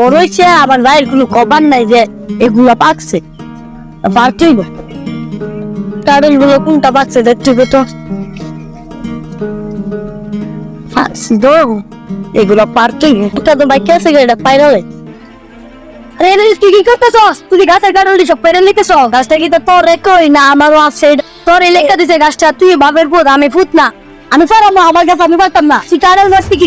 বড় হয়েছে আমার ভাইয়ের কোনো খবর নাই যে এগুলো পাকছে। না গুলো কোনটা দেখতে তুই গাছের লিখেছ গাছটা কি তো না আমারও লেখা দিছে গাছটা, তুই আমি ফুট না। আমি পারলাম আমার গাছ আমি পারতাম না। কি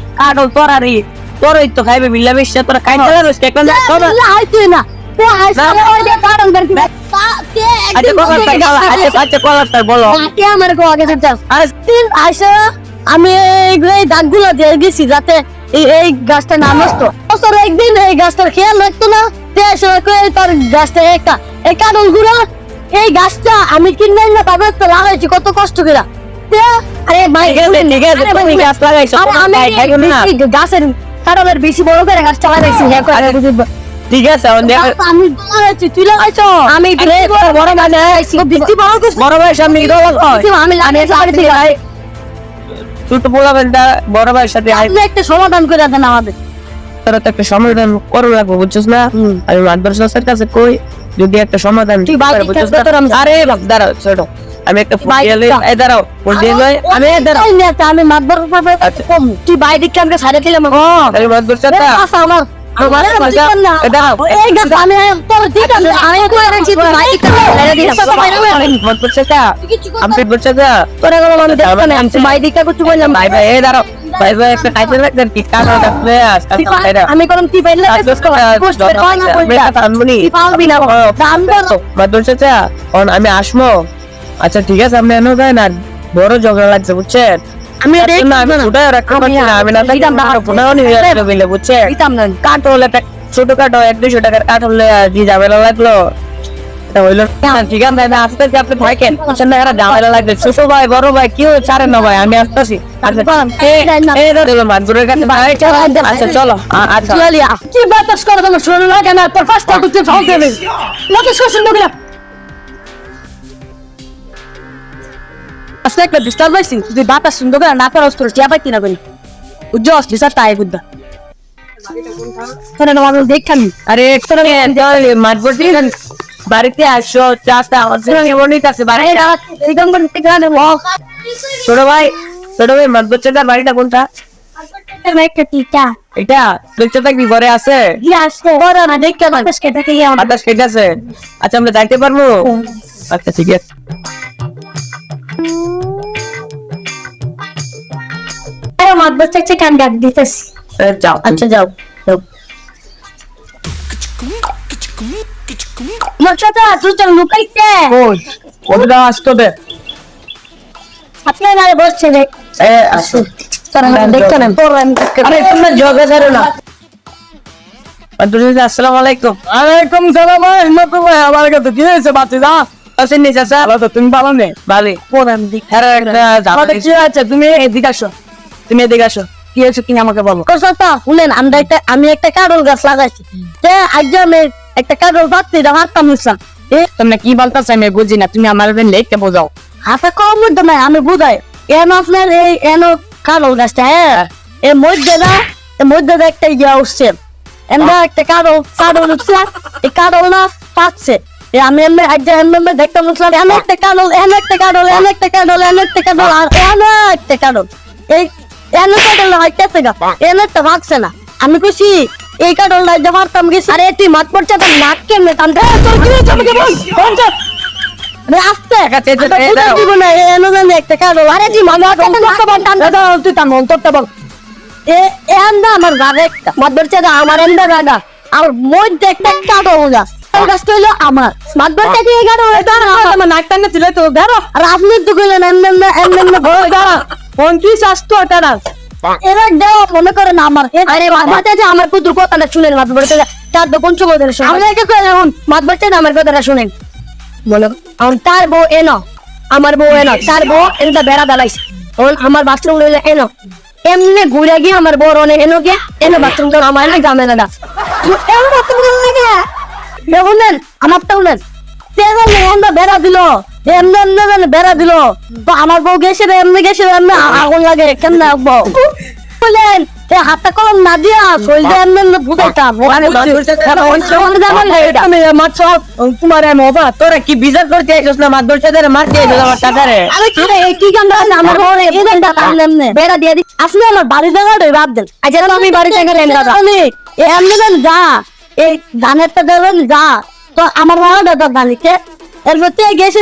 আমার আরে তোরা দুই হয়ে। গেছে কই সমাধান হইব তোরা তাহলে তোরা ওই তোরা এই তোরা তোরা তোরা তোরা ভাই কাটল রে তোরই তো খাইবে বেশ তোরা খাইতে পারছিস কেন না আচ্ছা কলার তাই আচ্ছা আচ্ছা। কলার তাই বলো আমি এই দাগগুলো দিয়ে গেছি যাতে এই এই গাছটা না নষ্ট। বছর একদিন এই গাছটার খেয়াল রাখতো না তার গাছটা একটা। এই কারণগুলো এই গাছটা আমি কিনে না তবে তো লাগাইছি কত কষ্ট করে। তে, আরে ভাই ঠিক আছে তুমি গাছ লাগাইছো। আমি গাছের কারণের বেশি বড় করে লাগাইছি হ্যাঁ করে ঠিক আছে আমি তুই লাগাইছো। আমি বড় বড় মানে বড় ভাই সামনে আমি লাগাইছি ছোট পোলা বেলটা বড় ভাইয়ের সাথে একটা সমাধান করে দেন আমাদের। তোরা তো একটা সমাধান করো লাগবো বুঝছিস না? আমি মাদবর সরকার কাছে কই যদি একটা সমাধান আমি-? আরে দাঁড়াও ছোট। আমি একটা থাক। এই দাঁড়াও ফোন দিয়ে লই। আমি দাঁড়াও। এই নেতা, আমি মাতবার পাবে আচ্ছা। কম। তুই বাইরে দিকে আমাকে সাড়ে দিলাম ও আমি মাদবর চাচা আচ্ছা আমার। না। দাঁড়াও। এই আমি তোর তো দিলাম তোরে না বাইরে বললাম। ভাই ভাই দাঁড়াও। ভাই ভাই একটা কি করলাম বাইরে না। না। আসমো আচ্ছা ঠিক আছে আপনি এনে যায় না। বড় ঝগড়া লাগছে বুঝছেন? আমি আমি রাখতে পারছি না আমি না থাকলে আমার ফুটাও নিয়ে যাচ্ছে বিলে বুঝছেন? দিতাম না কাঠ হলে ছোট কাঠ এক দুশো টাকার কাঠ হলে কি ঝামেলা লাগল? হইল ঠিক আছে আমি আসতে যে আপনি থাকেন। না এরা ঝামেলা লাগবে ছোট ভাই বড় ভাই কি না ভাই আমি আসতেছি। আচ্ছা আচ্ছা চলো। আ- আচ্ছা। কি বাতাস করে তোমার? শুনে না তোর ফার্স্ট ফাউল দেবে আজকে একটা ডিস্টার্ব হয়েছি তুই বাতাস শুনতে করে না পারস তোর চেয়া পাইতি না বলি উজ্জ্বল আসলি স্যার তাই বুদ্ধা। তোরা আমি দেখানি আরে তোরা মাদুর দিয়ে বাড়িতে আসো চাষটা কেমন আছে ছোট ভাই ছোট ভাই চাচার বাড়িটা কোনটা? এটা দেখতে ঘরে কি কেটে আছে। আচ্ছা আমরা যাইতে পারব? আচ্ছা ঠিক আছে। মত বসে কান ডাক দিতেছি এ, যাও আচ্ছা যাও যাও মশাটা সুচল লুকাইছে ওই ওটা আসতো দে আপনার আরে বসছে রে এ আসো তারা দেখতে নেন তোর আমি আরে তোমরা জগা ছাড়ো না আব্দুল আসসালামু আলাইকুম আলাইকুম সালাম রহমত ভাই আমার কাছে কি হয়েছে বাচ্চা চাচা। তো তুমি ভালো নেই ভালো দিক। হ্যাঁ আছে তুমি এদিকে আসো। তুমি এদিকে আসো। কি হয়েছে তুমি আমাকে বলো। কথা শুনেন আমরা একটা আমি একটা কারল গাছ লাগাইছি। আজ আমি একটা কারল পাচ্ছি হাতটা মুছলাম এ তোমরা কি বলতেছো? আমি বুঝি না। তুমি আমার লেখতে বোঝাও। হাতে কম মধ্যে নাই আমি বুঝাই। এন আপনার এই এন কারল গাছটা হ্যাঁ? এর মধ্যে না এর মধ্যে একটা ইয়া উঠছে। এমনি একটা কারল কারল উঠছে এই কারল না পাচ্ছে আমি এমনি আজ এমনি এমনি দেখতে মুছলাম এমন একটা কারল এমন একটা কারল এমন একটা কারল এমন একটা কারল আর একটা কারল এই এমন কারল হইতেছে গা একটা ভাগছে না। আমি খুশি এই কারল না যে পারতাম গেছি আরে তুই মাত পড়ছে তার নাক কেমনে টান দে তোর কি হয়েছে আমাকে বল কোন আরে আস্তে এই যে- এই দাঁড়াও। দিব না এ এনো জানি একটা কারল আরে তুই মনে হয় টান বল টান দে তুই টান বল। তোরটা বল এ এন্দা আমার গাড়ে একটা মাত পড়ছে আমার এন্দা গাড়া আর মধ্যে একটা কারল যা গাছটা হলো আমার। মাত পড়ছে কি গাড়ো। এটা আমার নাক টানে ছিল তো ধরো আর আপনি তো কইলেন এমন এমন এমন এমন দাঁড়া পঞ্চাশ আসতো টানা এরা দেও মনে করে না আমার। আরে মাথা যে আমার কুতুর কথাটা শুনেন মাথা বলতে তার তো কোন চোখ ধরে আমি একে কই এখন? মাথা বলতে আমার কথাটা শুনেন। বলো। এখন তার বউ এনো আমার বউ এনো তার বউ এটা বেড়া দালাইছে এখন আমার বাথরুম লইলে এনো এমনি ঘুরে গিয়ে আমার বউ অনেক এনো গিয়ে এনো বাথরুম তো আমার না জামেলা না এমন বাথরুম দেখুন আমারটাও নেন বেড়া দিল। এমনি এমনি যেন বেড়া দিল। তো আমার বউ গেছে রে এমনি গেছে এমনি আগুন লাগে কেমনে আঁকবো? বললেন এ হাতটা কলম না দিয়া এমনি বুঝাইতাম মাছ তোমার আমি বাবা তোরা কি বিচার করতে আইছস না? মাছ ধরতে ধরে মারতে আইছস আমার টাকারে আরে কি রে, আমার এমনি। বেড়া দিয়ে দি। আসলে আমার বাড়ি জায়গাটা দেন। আচ্ছা আমি বাড়ি জায়গা এমনি এমনি যা। এই ধানেরটা দেবেন যা তো আমার মনে দাদা ধানিকে এরপর থেকে গেছে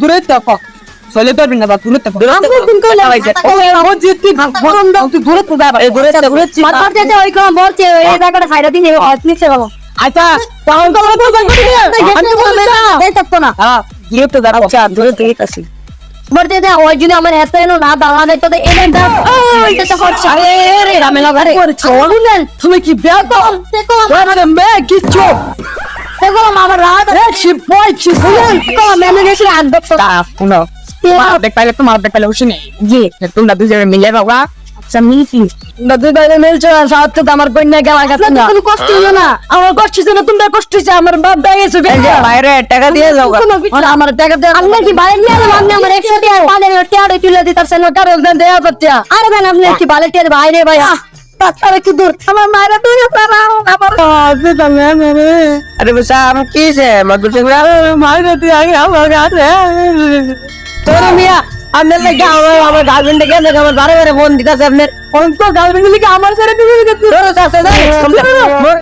দূরে থাকো চলে পারবি না বা দূরে থাকো দূরে তো যাবা দূরে দূরে মাথার যেতে ওই কোন বলছে এই জায়গাটা দিন নিচে বাবা। আচ্ছা তাহলে তো বলব আমি বলবে না। এই থাকতো না। হ্যাঁ দূরে তো আচ্ছা দূরে থেকে আসি বলতে দে ওই জন্য আমার এনো না দাঁড়া দেয় তো এটা দাও। ওইটা তো হচ্ছে আরে রে রামেলা ঘরে তুমি কি বিয়া তো দেখো। আরে মে কি চোপ দেখো আমার রাত রে শিব বয় কি শুনেন দেখো মেনে গেছে আট বছর তা শুনো তোমার দেখ পাইলে তোমার দেখ পাইলে হুশি নেই জি তোমরা দুজনে মিলে বাবা আচ্ছা মিলছি তোমরা দুই বাইরে মিলছো সাথে তো আমার কন্যা গেলা গেছে না কোনো কষ্ট হলো না আমার কষ্ট ছিল না তোমরা কষ্ট হচ্ছে আমার বাপ বেগেছে বাইরে টাকা দিয়ে যাও গা। আর আমার টাকা দেওয়া আপনি কি বাইরে নিয়ে এলাম আপনি আমার একশো টাকা পানের টিয়ারে তুলে দিতেছেন কারণ দেওয়া করতে আরে ভাই আপনি কি বাইরে টিয়ারে বাইরে ভাই তার একটু দূর আমার মায়েরা তুই আমার আরে বসা আমি কি সে মাছ ধরতে মায়ের তুই আগে আমার কাছে তোর মিয়া আপনার লাগে আমার আমার গার্লফ্রেন্ডে গেছে আমার বারে বারে ফোন দিতেছে আপনার। অন্ত গার্লফ্রেন্ড লিখে আমার ছেড়ে দিবি তোর